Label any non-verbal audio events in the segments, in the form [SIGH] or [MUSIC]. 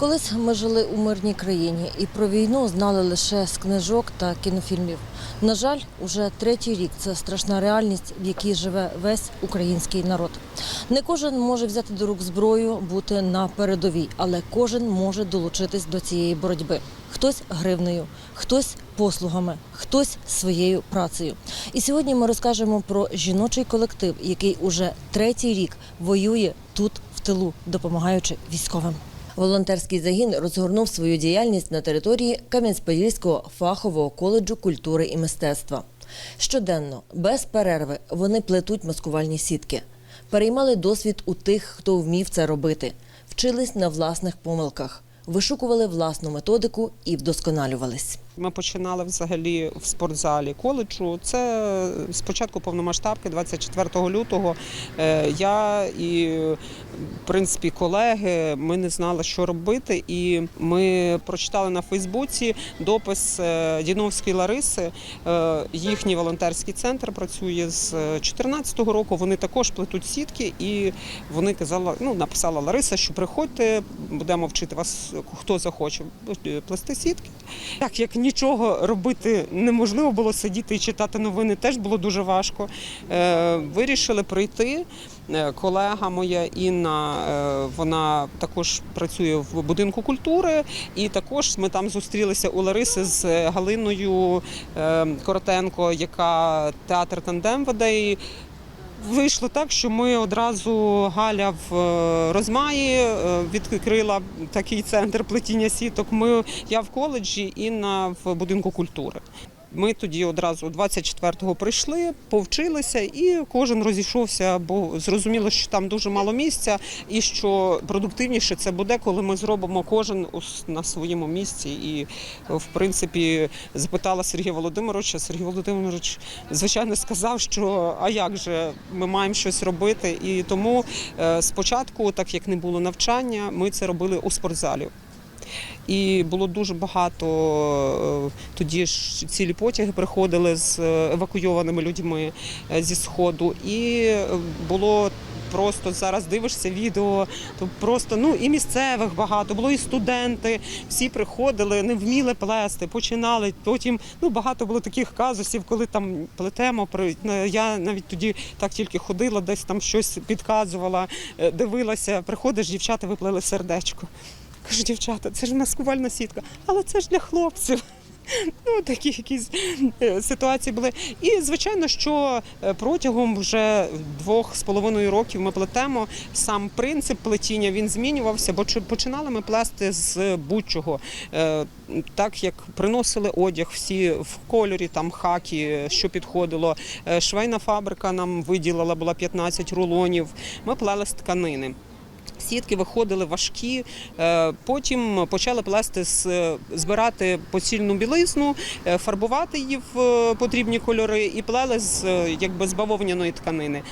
Колись ми жили у мирній країні і про війну знали лише з книжок та кінофільмів. На жаль, уже третій рік це страшна реальність, в якій живе весь український народ. Не кожен може взяти до рук зброю, бути на передовій, але кожен може долучитись до цієї боротьби. Хтось гривнею, хтось послугами, хтось своєю працею. І сьогодні ми розкажемо про жіночий колектив, який уже третій рік воює тут в тилу, допомагаючи військовим. Волонтерський загін розгорнув свою діяльність на території Кам'янець-Подільського фахового коледжу культури і мистецтва. Щоденно, без перерви, вони плетуть маскувальні сітки, переймали досвід у тих, хто вмів це робити, вчились на власних помилках, вишукували власну методику і вдосконалювались. Ми починали взагалі в спортзалі коледжу. Це спочатку повномасштабки, 24 лютого. Е, Я і в принципі колеги. Ми не знали, що робити, і ми прочитали на Фейсбуці допис е, Діновської Лариси. Е, Їхній волонтерський центр працює з 2014 року. Вони також плетуть сітки, і вони казали, ну написала Лариса, що приходьте, будемо вчити вас, хто захоче плести сітки. Так як нічого робити неможливо було сидіти і читати новини, теж було дуже важко. Е, Вирішили прийти. Е, Колега моя Інна, е, вона також працює в будинку культури, і також ми там зустрілися у Лариси з Галиною Коротенко, яка театр тандем веде. Вийшло так, що ми одразу Галя в е, розмаї е, відкрила такий центр плетіння сіток. Ми я в коледжі, і на в будинку культури. Ми тоді одразу 24-го прийшли, повчилися, і кожен розійшовся, бо зрозуміло, що там дуже мало місця, і що продуктивніше це буде, коли ми зробимо кожен на своєму місці. І в принципі запитала Сергія Володимировича. Сергій Володимирович, звичайно, сказав, що а як же ми маємо щось робити. І тому е, спочатку, так як не було навчання, ми це робили у спортзалі. І було дуже багато е, тоді ж цілі потяги приходили з е, евакуйованими людьми е, зі сходу, і було. Просто зараз дивишся відео, то просто ну і місцевих багато було, і студенти. Всі приходили, не вміли плести, починали. Потім ну багато було таких казусів, коли там плетемо. Я навіть тоді так тільки ходила, десь там щось підказувала, дивилася. Приходиш, дівчата виплели сердечко. Кажу, дівчата, це ж маскувальна сітка, але це ж для хлопців. Ну, такі якісь е, ситуації були. І звичайно, що е, протягом вже двох з половиною років ми плетемо. Сам принцип плетіння він змінювався, бо чи- починали ми плести з будь-чого. Е, Так як приносили одяг всі в кольорі, там хакі, що підходило. Швейна фабрика нам виділила була 15 рулонів. Ми плели з тканини. Сітки виходили важкі, е, потім почали плести збирати поцільну білизну, е, фарбувати її в е, потрібні кольори і плели з якби з бавовняної тканини.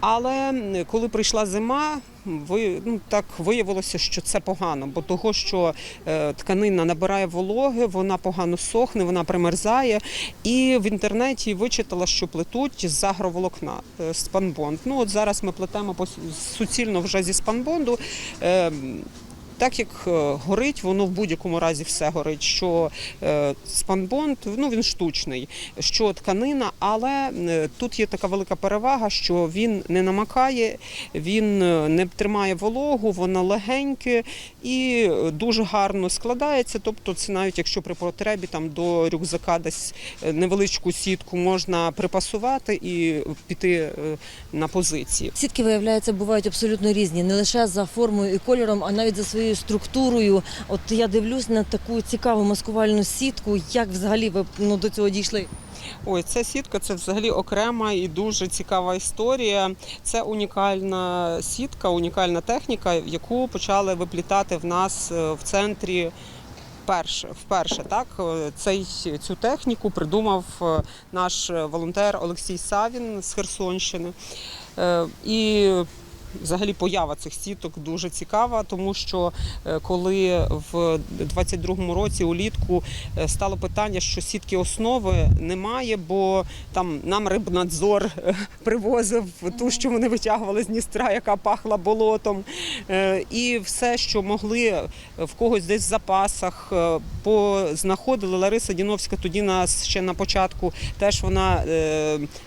Але коли прийшла зима, ви ну так виявилося, що це погано, бо того, що е, тканина набирає вологи, вона погано сохне, вона примерзає. І в інтернеті вичитала, що плетуть з агроволокна е, спанбонд. Ну от зараз ми плетемо суцільно вже зі спанбонду. Так як е, горить, воно в будь-якому разі все горить. Що е, спанбонд, ну він штучний, що тканина, але е, тут є така велика перевага, що він не намакає, він не тримає вологу, воно легеньке і дуже гарно складається. Тобто, це навіть якщо при потребі там до рюкзака десь невеличку сітку можна припасувати і піти на позиції. Сітки, виявляється, бувають абсолютно різні, не лише за формою і кольором, а навіть за своєю структурою. От я дивлюсь на таку цікаву маскувальну сітку. Як взагалі ви ну, до цього дійшли? Ой, ця сітка це взагалі окрема і дуже цікава історія. Це унікальна сітка, унікальна техніка, яку почали виплітати в нас е, в центрі. Вперше, вперше так Е, цей цю техніку придумав е, наш волонтер Олексій Савін з Херсонщини. І Взагалі поява цих сіток дуже цікава, тому що е, коли в 22-му році улітку е, стало питання, що сітки основи немає, бо там нам рибнадзор е, [LAUGHS] привозив ту, що вони витягували з Дністра, яка пахла болотом. І все, що могли в когось десь в запасах, познаходили. Лариса Діновська тоді нас ще на початку теж вона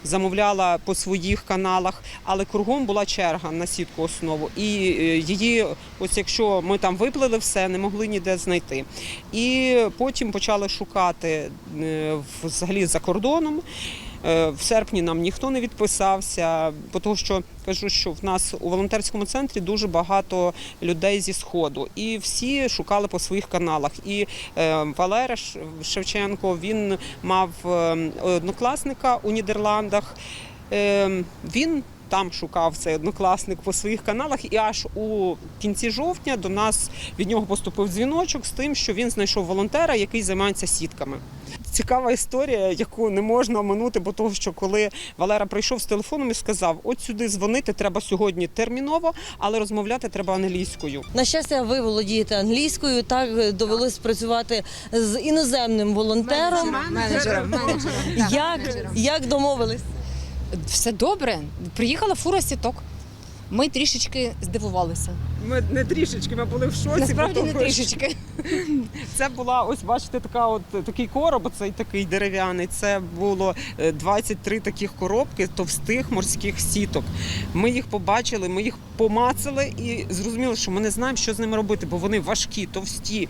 замовляла по своїх каналах, але кругом була черга на сітку основу. І е, її, ось якщо ми там виплили все, не могли ніде знайти. І потім почали шукати е, взагалі за кордоном. Е, В серпні нам ніхто не відписався, того що кажу, що в нас у волонтерському центрі дуже багато людей зі сходу, і всі шукали по своїх каналах. І Валера Шевченко він мав е, однокласника у Нідерландах. Е, Він там шукав цей однокласник по своїх каналах, і аж у кінці жовтня до нас від нього поступив дзвіночок з тим, що він знайшов волонтера, який займається сітками. Цікава історія, яку не можна оминути, бо того, що коли Валера прийшов з телефоном і сказав: от сюди дзвонити треба сьогодні терміново, але розмовляти треба англійською. На щастя, ви володієте англійською. Так довелось працювати з іноземним волонтером. Менеджером, менеджером. так, Як, менеджером. як домовились? Все добре. Приїхала фура сіток. Ми трішечки здивувалися. Ми не трішечки, ми були в шоці. Насправді не трішечки. [LAUGHS] Це була ось бачите, така от такий короб, цей такий дерев'яний. Це було е, 23 таких коробки товстих морських сіток. Ми їх побачили, ми їх помацали і зрозуміли, що ми не знаємо, що з ними робити, бо вони важкі, товсті.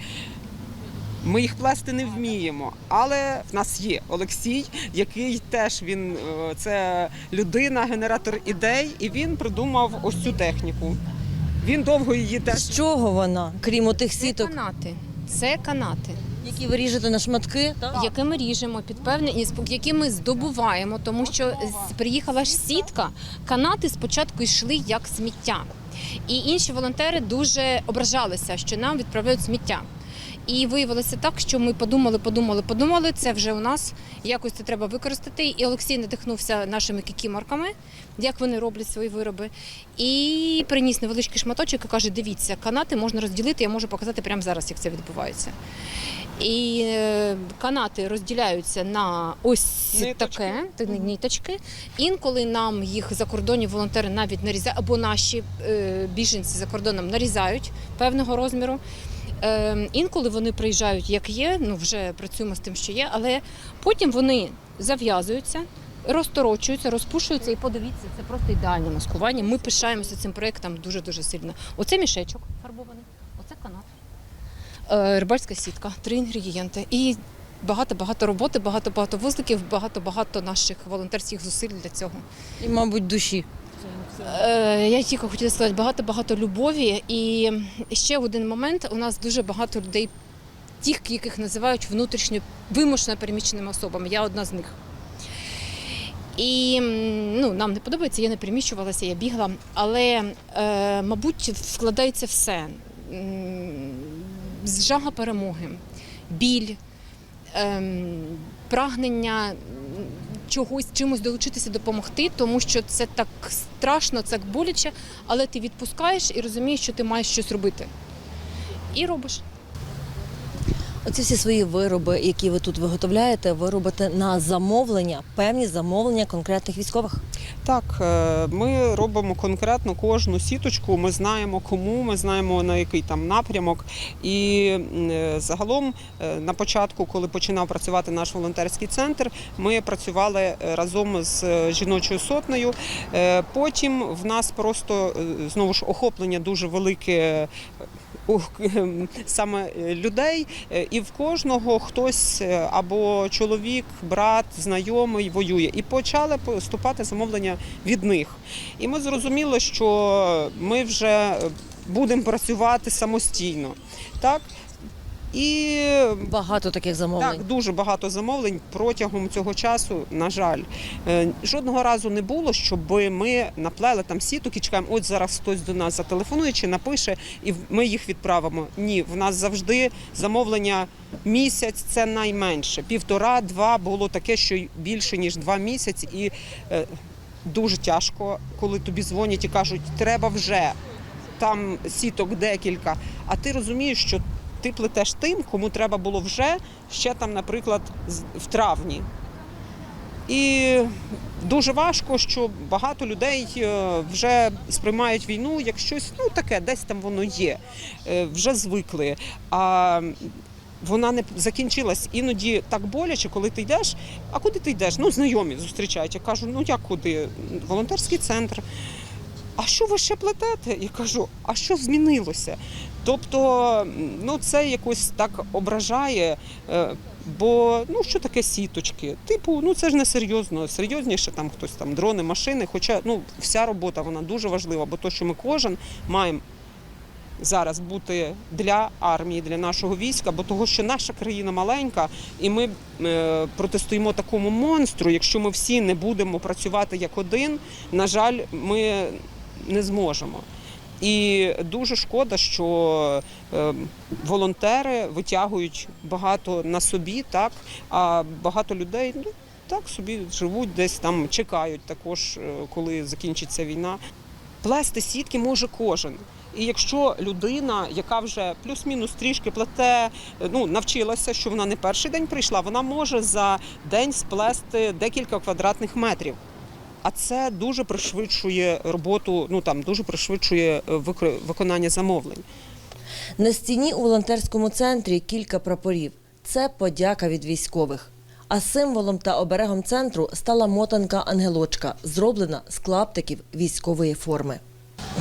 Ми їх плести не вміємо, але в нас є Олексій, який теж він е, це людина, генератор ідей, і він придумав ось цю техніку. Він довго її теж З чого вона, крім отих сіток? Це канати. Це канати, які ви ріжете на шматки? Так? які ми ріжемо під певні, які ми здобуваємо, тому що приїхала ж сітка. Канати спочатку йшли як сміття. І інші волонтери дуже ображалися, що нам відправляють сміття. І виявилося так, що ми подумали, подумали, подумали. Це вже у нас якось це треба використати. І Олексій надихнувся нашими кікіморками, як вони роблять свої вироби. І приніс невеличкий шматочок і каже: дивіться, канати можна розділити, я можу показати прямо зараз, як це відбувається. І е, канати розділяються на ось Ниточки. таке та ниточки. Інколи нам їх закордонні волонтери навіть нарізають, або наші е, біженці за кордоном нарізають певного розміру. Е, інколи вони приїжджають як є, ну вже працюємо з тим, що є, але потім вони зав'язуються. Розторочуються, розпушуються і подивіться, це просто ідеальне маскування. Ми пишаємося цим проєктом дуже дуже сильно. Оце мішечок фарбований, оце канат. Е, рибальська сітка, три інгредієнти. І багато-багато роботи, багато-багато вузликів, багато-багато наших волонтерських зусиль для цього. І, мабуть, душі. Е, я тільки хотіла сказати, багато-багато любові. І ще один момент: у нас дуже багато людей, тих, яких називають внутрішньо вимушено переміщеними особами. Я одна з них. І ну, нам не подобається, я не переміщувалася, я бігла. Але, е, мабуть, вкладається все. Жага перемоги, біль, ем, прагнення чогось чимось долучитися, допомогти, тому що це так страшно, це так боляче, але ти відпускаєш і розумієш, що ти маєш щось робити. І робиш. Оці всі свої вироби, які ви тут виготовляєте, ви робите на замовлення, певні замовлення конкретних військових. Так, е, ми робимо конкретно кожну сіточку. Ми знаємо кому, ми знаємо на який там напрямок. І е, загалом е, на початку, коли починав працювати наш волонтерський центр, ми працювали разом з жіночою сотнею. Потім в нас просто знову ж охоплення дуже велике. [LAUGHS] саме е, людей, е, і в кожного хтось е, або чоловік, брат, знайомий воює. І почали поступати замовлення від них. І ми зрозуміли, що ми вже будемо працювати самостійно. Так? І Багато таких замовлень. так, дуже багато замовлень протягом цього часу, на жаль. Е, Жодного разу не було, щоб ми наплели там сіток і чекаємо, от зараз хтось до нас зателефонує чи напише, і ми їх відправимо. Ні, в нас завжди замовлення місяць це найменше. Півтора-два було таке, що більше ніж два місяці. І е, дуже тяжко, коли тобі дзвонять і кажуть, треба вже там сіток декілька. А ти розумієш, що ти плетеш тим, кому треба було вже ще там, наприклад, в травні. І дуже важко, що багато людей е, вже сприймають війну як щось, ну таке, десь там воно є, е, вже звикли. А вона не закінчилась іноді так боляче, коли ти йдеш. А куди ти йдеш? Ну, знайомі зустрічають. Я кажу, ну як куди? Волонтерський центр. А що ви ще плетете? Я кажу, а що змінилося? Тобто, ну це якось так ображає. е, Бо ну що таке сіточки? Типу, ну це ж не серйозно. Серйозніше там хтось там дрони, машини. Хоча ну вся робота вона дуже важлива, бо то, що ми кожен маємо зараз бути для армії, для нашого війська, бо того, що наша країна маленька, і ми е, протистоїмо такому монстру. Якщо ми всі не будемо працювати як один, на жаль, ми не зможемо. І дуже шкода, що е, волонтери витягують багато на собі, так а багато людей ну так собі живуть десь там, чекають також, е, коли закінчиться війна. Плести сітки може кожен. І якщо людина, яка вже плюс-мінус трішки плете, ну навчилася, що вона не перший день прийшла, вона може за день сплести декілька квадратних метрів. А це дуже пришвидшує роботу, ну там дуже пришвидшує е, виконання замовлень. На стіні у волонтерському центрі кілька прапорів. Це подяка від військових. А символом та оберегом центру стала мотанка ангелочка, зроблена з клаптиків військової форми.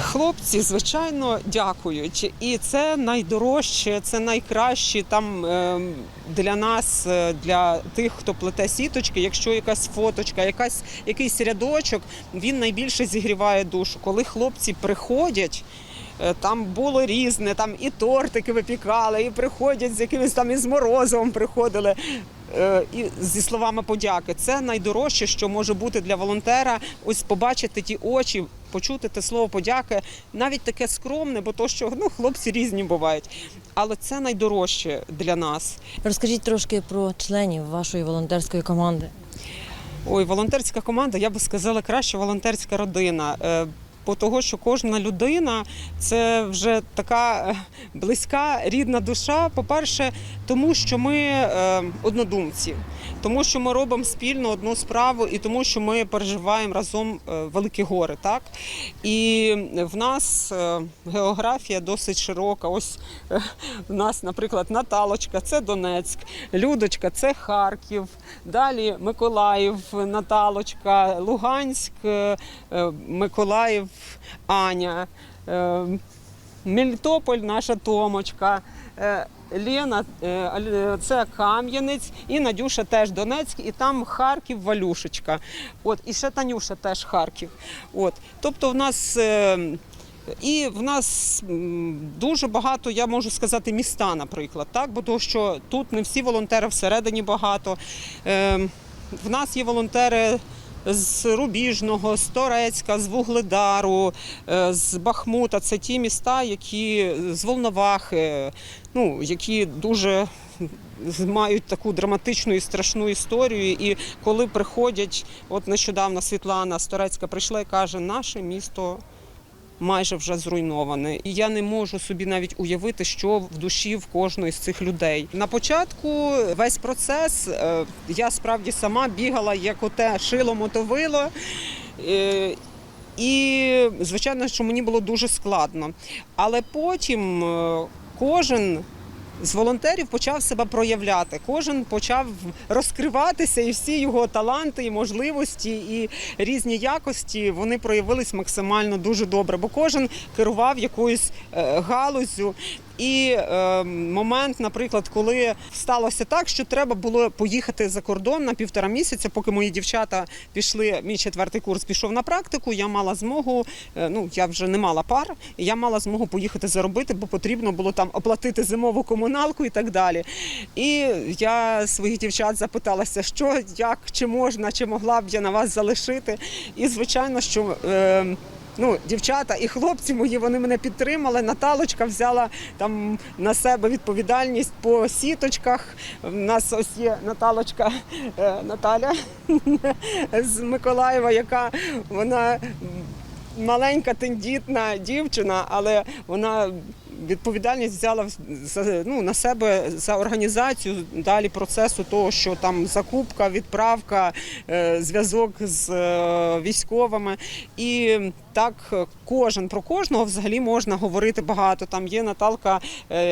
Хлопці, звичайно, дякують. І це найдорожче, це найкраще там е, для нас, е, для тих, хто плете сіточки. Якщо якась фоточка, якась, якийсь рядочок, він найбільше зігріває душу. Коли хлопці приходять. е, Там було різне, там і тортики випікали, і приходять з якимось там із морозивом приходили. е, І зі словами подяки. Це найдорожче, що може бути для волонтера. Ось побачити ті очі, почути те слово подяки, навіть таке скромне, бо то, що ну, хлопці різні бувають. Але це найдорожче для нас. Розкажіть трошки про членів вашої волонтерської команди. Ой, волонтерська команда, я би сказала, краще волонтерська родина. Бо того, що кожна людина це вже така е, близька рідна душа. По-перше, тому що ми е, однодумці, тому що ми робимо спільно одну справу, і тому, що ми переживаємо разом е, великі гори. Так і в нас географія досить широка. Ось в нас, наприклад, Наталочка, це Донецьк, Людочка, це Харків. Далі Миколаїв, Наталочка, Луганськ, Миколаїв, Аня, е, Мелітополь, наша Томочка. е, Лена, е, це Кам'янець, і Надюша теж Донецьк, і там Харків, Валюшечка. От, і ще Танюша теж Харків. От. Тобто в нас. І в нас дуже багато, я можу сказати, міста, наприклад, так? бо то, що тут не всі волонтери всередині багато. Е, В нас є волонтери з Рубіжного, з Торецька, з Вугледару, е, з Бахмута. Це ті міста, які з Волновахи, ну, які дуже мають таку драматичну і страшну історію. І коли приходять, от нещодавно Світлана з Торецька прийшла і каже, наше місто. Майже вже зруйноване, і я не можу собі навіть уявити, що в душі в кожної з цих людей. На початку весь процес е, я справді сама бігала як оте шило мотовило. Е, І звичайно, що мені було дуже складно. Але потім е, кожен з волонтерів почав себе проявляти. Кожен почав розкриватися, і всі його таланти, і можливості, і різні якості вони проявились максимально дуже добре, бо кожен керував якоюсь е, галузю. І е, момент, наприклад, коли сталося так, що треба було поїхати за кордон на півтора місяця, поки мої дівчата пішли, мій четвертий курс пішов на практику. Я мала змогу, е, ну я вже не мала пар, я мала змогу поїхати заробити, бо потрібно було там оплатити зимову комуналку і так далі. І я своїх дівчат запиталася, що, як, чи можна, чи могла б я на вас залишити. І звичайно, що. Е, ну, дівчата і хлопці мої вони мене підтримали. Наталочка взяла там на себе відповідальність по сіточках. У нас ось є Наталочка е, Наталя [LAUGHS] з Миколаєва, яка вона маленька тендітна дівчина, але вона. Відповідальність взяла за, ну, на себе за організацію далі процесу того, що там закупка, відправка, е, зв'язок з е, військовими. І так е, кожен про кожного взагалі можна говорити багато. Там є Наталка,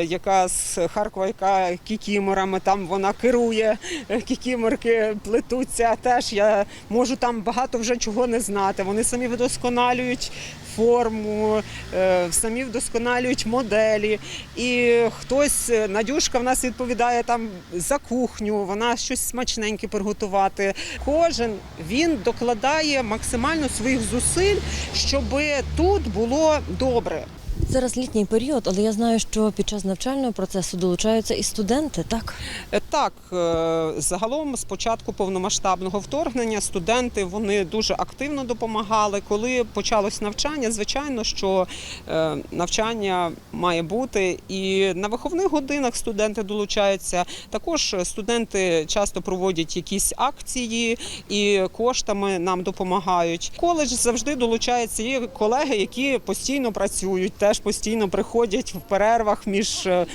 яка з Харкова, яка кікіморами, там вона керує, кікіморки плетуться. Теж я можу там багато вже чого не знати. Вони самі вдосконалюють форму, е, самі вдосконалюють моделі. І хтось, е, Надюшка в нас відповідає там за кухню, вона щось смачненьке приготувати. Кожен він докладає максимально своїх зусиль, щоб тут було добре. Зараз літній період, але я знаю, що під час навчального процесу долучаються і студенти, так? Е, Так, е, загалом з початку повномасштабного вторгнення студенти вони дуже активно допомагали. Коли почалось навчання, звичайно, що е, навчання має бути, і на виховних годинах студенти долучаються. Також студенти часто проводять якісь акції і коштами нам допомагають. Коледж завжди долучається. Є колеги, які постійно працюють, теж постійно приходять в перервах між, е,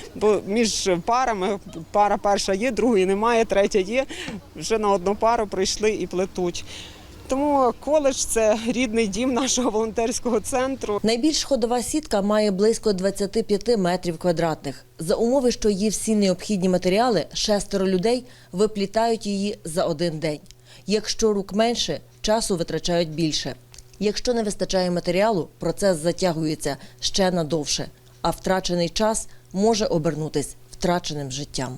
між парами. Пара перша є, другої немає, третя є. Вже на одну пару прийшли і плетуть. Тому коледж це рідний дім нашого волонтерського центру. Найбільш ходова сітка має близько 25 метрів квадратних. За умови, що є всі необхідні матеріали, шестеро людей виплітають її за один день. Якщо рук менше, часу витрачають більше. Якщо не вистачає матеріалу, процес затягується ще надовше, а втрачений час може обернутись втраченим життям.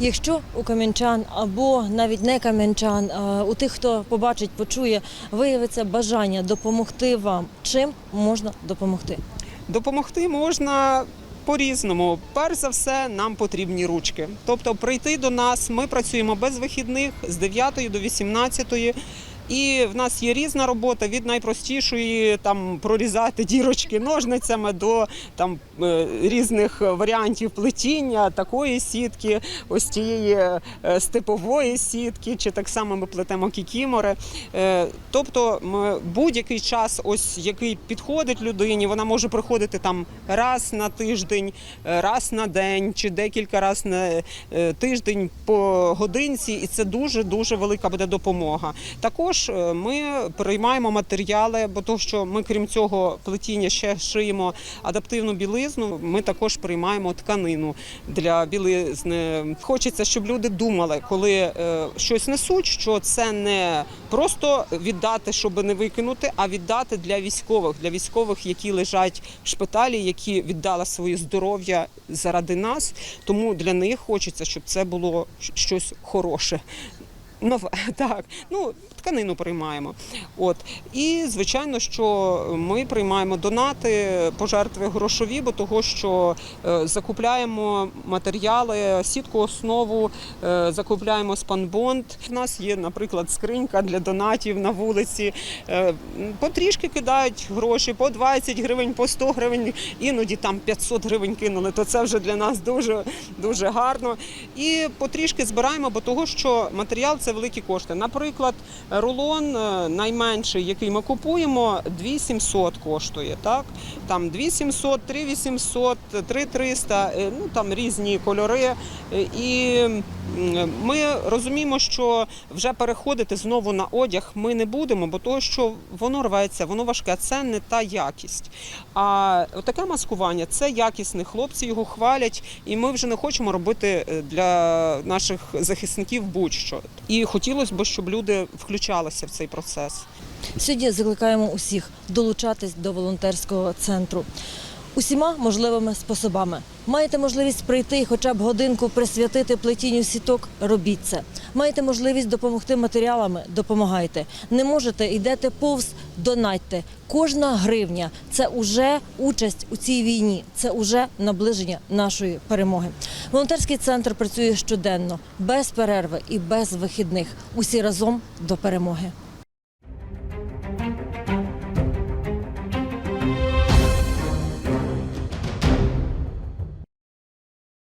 Якщо у кам'янчан або навіть не кам'янчан, у тих, хто побачить, почує, виявиться бажання допомогти вам, чим можна допомогти? Допомогти можна по-різному. Перш за все, нам потрібні ручки. Тобто прийти до нас, ми працюємо без вихідних з 9 до 18. І в нас є різна робота від найпростішої там прорізати дірочки ножницями до там е, різних варіантів плетіння, такої сітки, ось цієї е, степової сітки, чи так само ми плетемо кікімори. Е, Тобто будь-який час, ось який підходить людині, вона може приходити там раз на тиждень, раз на день чи декілька разів на тиждень по годинці, і це дуже дуже велика буде допомога. Також е, ми приймаємо матеріали, бо то, що ми крім цього плетіння ще шиємо адаптивну білизну. Ми також приймаємо тканину для білизни. Хочеться, щоб люди думали, коли е, щось несуть, що це не просто віддати, щоб не викинути, а віддати для військових, для військових, які лежать в шпиталі, які віддали своє здоров'я заради нас. Тому для них хочеться, щоб це було щось хороше. Нове, [LAUGHS] так. Ну, тканину приймаємо. От. І, звичайно, що ми приймаємо донати, пожертви грошові, бо того, що е, закупляємо матеріали, сітку основу, е, закупляємо спанбонд. У нас є, наприклад, скринька для донатів на вулиці. Е, потрішки кидають гроші, по 20 гривень, по 100 гривень, іноді там 500 гривень кинули, то це вже для нас дуже, дуже гарно. І потрішки збираємо, бо того, що матеріал це великі кошти. Наприклад, рулон е, найменший, який ми купуємо, 2700 коштує. Так? Там 2700, 3800, 3300, е, ну там різні кольори. Е, І ми розуміємо, що вже переходити знову на одяг ми не будемо, бо того, що воно рветься, воно важке, це не та якість. А таке маскування це якісне. Хлопці його хвалять, і ми вже не хочемо робити е, для наших захисників будь-що. І хотілося б, щоб люди включалися в цей процес. Сьогодні закликаємо усіх долучатись до волонтерського центру усіма можливими способами. Маєте можливість прийти і хоча б годинку присвятити плетінню сіток, робіть це. Маєте можливість допомогти матеріалами, допомагайте. Не можете, йдете повз, донатьте. Кожна гривня це уже участь у цій війні, це уже наближення нашої перемоги. Волонтерський центр працює щоденно, без перерви і без вихідних. Усі разом до перемоги.